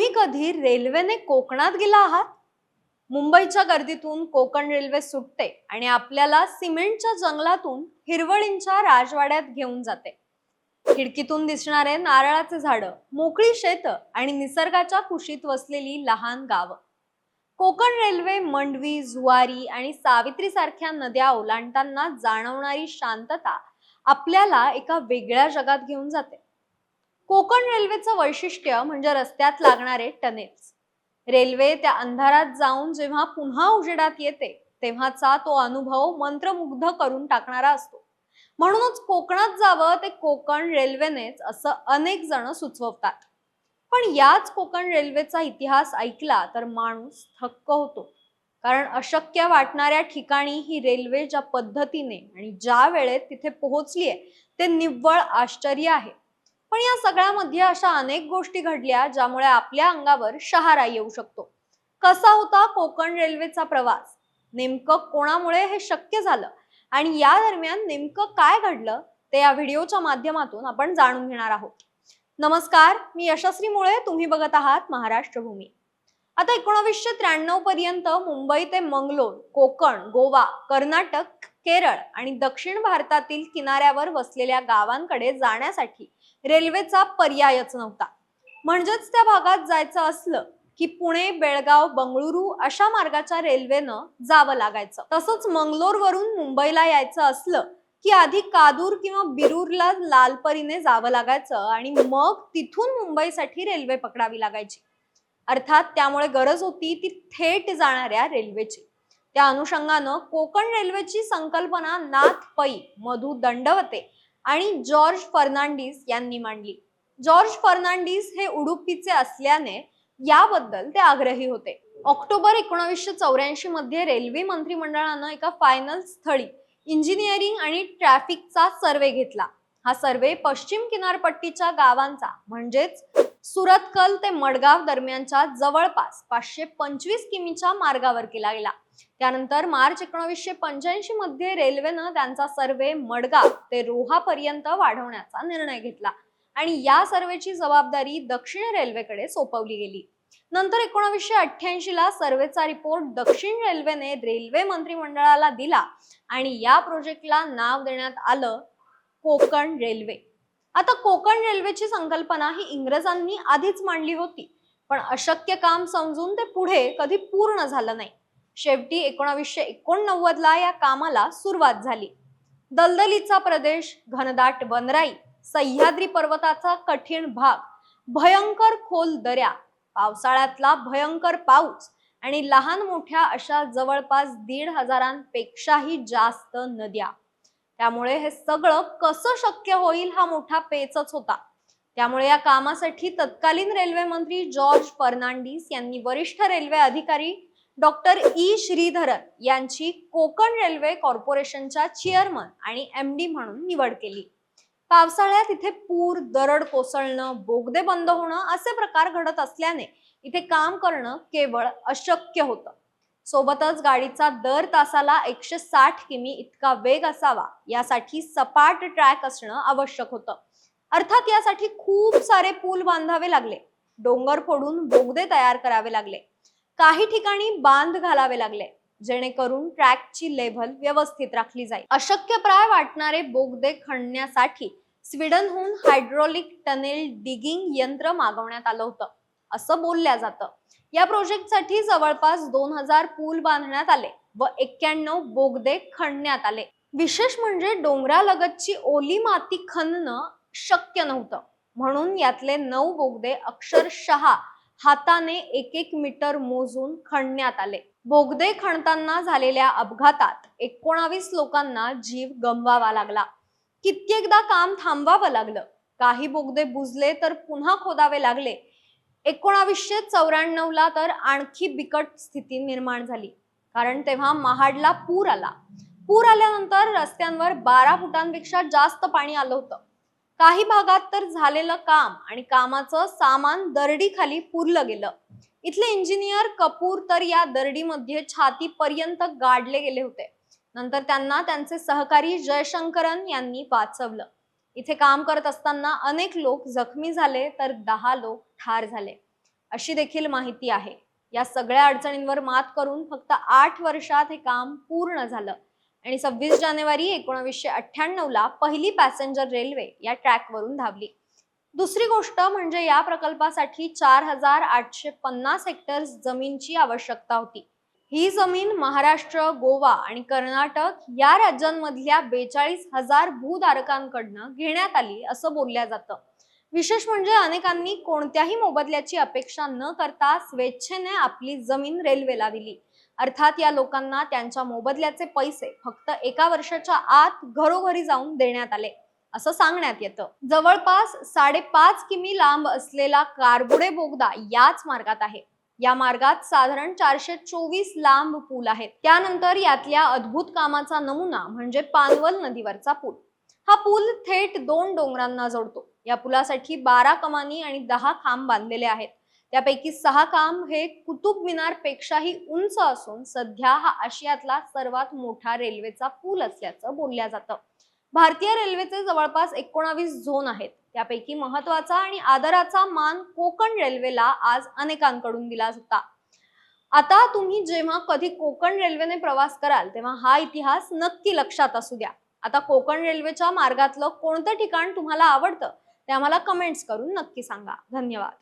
तुम्ही कधी रेल्वेने कोकणात गेला आहात? मुंबईच्या गर्दीतून कोकण रेल्वे सुटते आणि आपल्याला सिमेंटच्या जंगलातून हिरवळींच्या राजवाड्यात घेऊन जाते. खिडकीतून दिसणारे नारळाचे झाड मोकळी शेत आणि निसर्गाच्या कुशीत वसलेली लहान गावं. कोकण रेल्वे मंडवी जुवारी आणि सावित्री सारख्या नद्या ओलांडताना जाणवणारी शांतता आपल्याला एका वेगळ्या जगात घेऊन जाते. कोकण रेल्वेचं वैशिष्ट्य म्हणजे रस्त्यात लागणारे टनेल्स. रेल्वे त्या अंधारात जाऊन जेव्हा पुन्हा उजेडात येते तेव्हाचा तो अनुभव मंत्रमुग्ध करून टाकणारा असतो. म्हणूनच कोकणात जावं ते कोकण रेल्वेनेच असं अनेक जण सुचवतात. पण याच कोकण रेल्वेचा इतिहास ऐकला तर माणूस थक्क होतो. कारण अशक्य वाटणाऱ्या ठिकाणी ही रेल्वे ज्या पद्धतीने आणि ज्या वेळेत तिथे पोहोचलीये ते निव्वळ आश्चर्य आहे. पण या सगळ्यामध्ये अशा अनेक गोष्टी घडल्या ज्यामुळे आपल्या अंगावर शहारा येऊ शकतो. कसा होता कोकण रेल्वेचा प्रवास? नेमकं कोणामुळे हे शक्य झालं? आणि या दरम्यान नेमकं काय घडलं? ते या व्हिडिओच्या माध्यमातून आपण जाणून घेणार आहोत. नमस्कार मी यशस्वी मुळे. तुम्ही बघत आहात महाराष्ट्र भूमी. आता एकोणावीसशे त्र्याण्णव पर्यंत मुंबई ते मंगलोर कोकण गोवा कर्नाटक केरळ आणि दक्षिण भारतातील किनाऱ्यावर वसलेल्या गावांकडे जाण्यासाठी रेल्वेचा पर्यायच नव्हता. म्हणजेच त्या भागात जायचं असलं की पुणे बेळगाव बंगळुरू अशा मार्गाच्या रेल्वेनं जावं लागायचं. तसंच मंगलोरवरून मुंबईला यायचं असलं की आधी कादूर किंवा बिरूरला लालपरीने जावं लागायचं आणि मग तिथून मुंबईसाठी रेल्वे पकडावी लागायची. अर्थात त्यामुळे गरज होती ती थेट जाणाऱ्या रेल्वेची. त्या अनुषंगानं कोकण रेल्वेची संकल्पना नाथ पै मधु दंडवते. आणि जॉर्ज फर्नांडिस यांनी मांडली. जॉर्ज फर्नांडिस हे उडुपीचे असल्याने याबद्दल ते आग्रही होते. ऑक्टोबर एकोणावीसशे चौऱ्याऐंशी मध्ये रेल्वे मंत्रिमंडळानं एका फायनल स्थळी इंजिनिअरिंग आणि ट्रॅफिकचा सर्वे घेतला. हा सर्वे पश्चिम किनारपट्टीच्या गावांचा म्हणजेच सुरतकल ते मडगाव दरम्यानच्या जवळपास पाचशे पंचवीस किमीच्या मार्गावर केला गेला. त्यानंतर मार्च एकोणीसशे पंच्याऐंशी मध्ये रेल्वेनं त्यांचा सर्वे मडगाव ते रोहा पर्यंत वाढवण्याचा निर्णय घेतला. आणि या सर्वेची जबाबदारी दक्षिण रेल्वेकडे सोपवली गेली. नंतर एकोणावीसशे अठ्ठ्याऐंशी ला सर्वेचा रिपोर्ट दक्षिण रेल्वेने रेल्वे मंत्रिमंडळाला दिला आणि या प्रोजेक्टला नाव देण्यात आलं कोकण रेल्वे. आता कोकण रेल्वेची संकल्पना ही इंग्रजांनी आधीच मांडली होती. पण अशक्य काम समजून ते पुढे कधी पूर्ण झालं नाही. शेवटी एकोणावीसशे एकोणनव्वदला या कामाला सुरुवात झाली. दलदलीचा प्रदेश घनदाट वनराई सह्याद्री पर्वताचा कठीण भाग भयंकर खोल दऱ्या पावसाळ्यातला भयंकर पाऊस आणि लहान मोठ्या अशा जवळपास दीड हजारांपेक्षाही जास्त नद्या. त्यामुळे हे सगळं कसं शक्य होईल हा मोठा पेचच होता. त्यामुळे या कामासाठी तत्कालीन रेल्वे मंत्री जॉर्ज फर्नांडिस यांनी वरिष्ठ रेल्वे अधिकारी डॉक्टर ई. श्रीधरन यांची कोकण रेल्वे कॉर्पोरेशनच्या चेअरमन आणि एम डी म्हणून निवड केली. पावसाळ्यात इथे पूर दरड कोसळणं बोगदे बंद होणं असे प्रकार घडत असल्याने इथे काम करणं केवळ अशक्य होतं. सोबतच गाडीचा दर तासाला एकशे साठ किमी इतका वेग असावा यासाठी सपाट ट्रॅक असणं आवश्यक होतं. अर्थात यासाठी खूप सारे पूल बांधावे लागले. डोंगर फोडून बोगदे तयार करावे लागले. काही ठिकाणी बांध घालावे लागले जेणेकरून ट्रॅकची लेव्हल व्यवस्थित राखली जाईल. अशक्यप्राय वाटणारे बोगदे खणण्यासाठी स्वीडनहून हायड्रोलिक टनेल डिगिंग यंत्र मागवण्यात आलं होतं असं बोलल्या जातं. या प्रोजेक्टसाठी जवळपास दोन हजार पूल बांधण्यात आले व एक्क्याण्णव बोगदे खणण्यात आले. विशेष म्हणजे डोंगरालगतची ओली माती खणणं शक्य नव्हतं म्हणून यातले नऊ बोगदे अक्षरशः हाताने एक एक मीटर मोजून खणण्यात आले. बोगदे खणताना झालेल्या अपघातात एकोणावीस लोकांना जीव गमवावा लागला. कित्येकदा काम थांबवावं लागलं. काही बोगदे बुजले तर पुन्हा खोदावे लागले. एकोणावीसशे चौऱ्याण्णव ला तर आणखी बिकट स्थिती निर्माण झाली. कारण तेव्हा महाडला पूर आला. पूर आल्यानंतर रस्त्यांवर बारा फुटांपेक्षा जास्त पाणी आलं होतं. काही भागात तर झालेलं काम आणि कामाचं सामान दरडीखाली पुरलं गेलं. इथले इंजिनियर कपूर तर या दरडीमध्ये छातीपर्यंत गाडले गेले होते. नंतर त्यांना त्यांचे सहकारी जयशंकरन यांनी वाचवलं. इथे काम करत असताना अनेक लोक जखमी झाले तर दहा लोक ठार झाले. अशी देखील माहिती आहे. या सगळ्या अडचणींवर मात करून फक्त आठ वर्षात हे काम पूर्ण झालं. आणि सव्वीस जानेवारी एकोणावीसशे अठ्ठ्याण्णव ला पहिली पॅसेंजर रेल्वे या ट्रॅकवरून धावली. दुसरी गोष्ट म्हणजे या प्रकल्पासाठी चार हजार आठशे पन्नास हेक्टर्स जमीनची आवश्यकता होती. ही जमीन महाराष्ट्र गोवा आणि कर्नाटक या राज्यांमधल्या बेचाळीस हजार भूधारकांकडनं घेण्यात आली असं बोलल्या जातं. विशेष म्हणजे अनेकांनी कोणत्याही मोबदल्याची अपेक्षा न करता स्वेच्छेने आपली जमीन रेल्वेला दिली. अर्थात या लोकांना त्यांच्या मोबदल्याचे पैसे फक्त एका वर्षाच्या आत घरोघरी जाऊन देण्यात आले असं सांगण्यात येतं. जवळपास साडेपाच किमी लांब असलेला कारबुडे बोगदा याच मार्गात आहे. या मार्गात साधारण चारशे चोवीस लांब पूल आहेत. त्यानंतर यातल्या अद्भुत कामाचा नमुना म्हणजे पानवल नदीवरचा पूल. हा पूल थेट दोन डोंगरांना जोडतो. या पुलासाठी बारा कमानी आणि दहा खांब बांधलेले आहेत. त्यापैकी सहा खांब हे कुतुब मिनार पेक्षाही उंच असून सध्या हा आशियातला सर्वात मोठा रेल्वेचा पूल असल्याचं बोलल्या जातं. भारतीय रेल्वेचे जवळपास एकोणावीस झोन आहेत. त्यापैकी महत्त्वाचा आणि आदराचा मान कोकण रेल्वेला आज अनेकांकडून दिला होता. आता तुम्ही जेव्हा कधी कोकण रेल्वेने प्रवास कराल तेव्हा हा इतिहास नक्की लक्षात असू द्या. आता कोकण रेल्वेच्या मार्गातलं कोणतं ठिकाण तुम्हाला आवडतं? ते आम्हाला कमेंट्स करून नक्की सांगा. धन्यवाद.